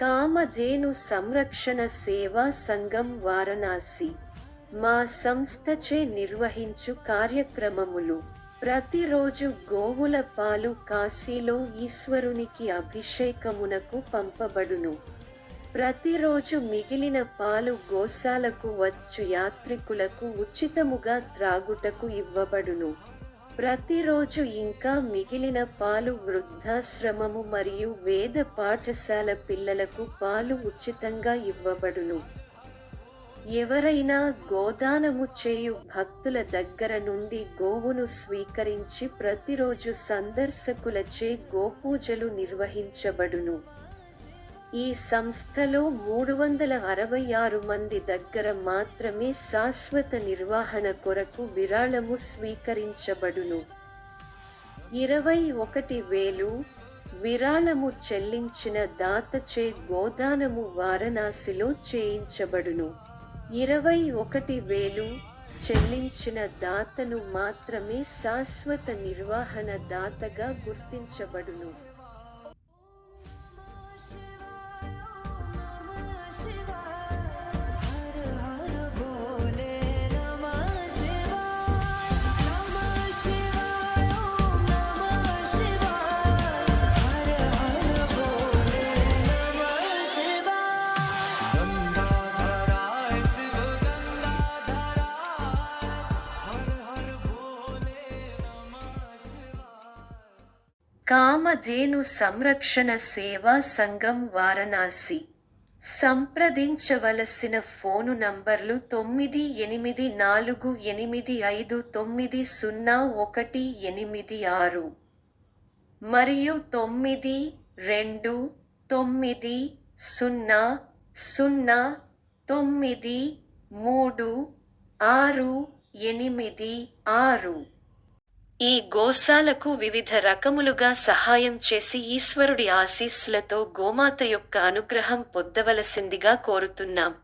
కామధేను సంరక్షణ సేవా సంఘం వారణాసి. మా సంస్థచే నిర్వహించు కార్యక్రమములు. ప్రతిరోజు గోవుల పాలు కాశీలో ఈశ్వరునికి అభిషేకమునకు పంపబడును. ప్రతిరోజు మిగిలిన పాలు గోశాలకు వచ్చు యాత్రికులకు ఉచితముగా త్రాగుటకు ఇవ్వబడును. ప్రతిరోజు ఇంకా మిగిలిన పాలు వృద్ధాశ్రమము మరియు వేద పాఠశాల పిల్లలకు పాలు ఉచితంగా ఇవ్వబడును. ఎవరైనా గోదానము చేయు భక్తుల దగ్గర నుండి గోవును స్వీకరించి ప్రతిరోజు సందర్శకులచే గోపూజలు నిర్వహించబడును. ఈ సంస్థలో మూడు వందల అరవై ఆరు మంది దగ్గర మాత్రమే శాశ్వత నిర్వహణ కొరకు విరాళము స్వీకరించబడును. ఇరవై ఒకటి వేలు విరాళము చెల్లించిన దాతచే గోదానము వారణాసిలో చేయించబడును. ఇరవై ఒకటి వేలు చెల్లించిన దాతను మాత్రమే శాశ్వత నిర్వహణ దాతగా గుర్తించబడును. కామధేను సంరక్షణ సేవా సంఘం వారణాసి. సంప్రదించవలసిన ఫోను నంబర్లు తొమ్మిది ఎనిమిది నాలుగు ఎనిమిది ఐదు తొమ్మిది సున్నా ఒకటి ఎనిమిది ఆరు. మరియు తొమ్మిది రెండు తొమ్మిది సున్నా సున్నా తొమ్మిది మూడు ఆరు ఎనిమిది ఆరు. ఈ గోశాలకు వివిధ రకములుగా సహాయం చేసి ఈశ్వరుడి ఆశీస్సులతో గోమాత యొక్క అనుగ్రహం పొందవలసిందిగా కోరుతున్నాం.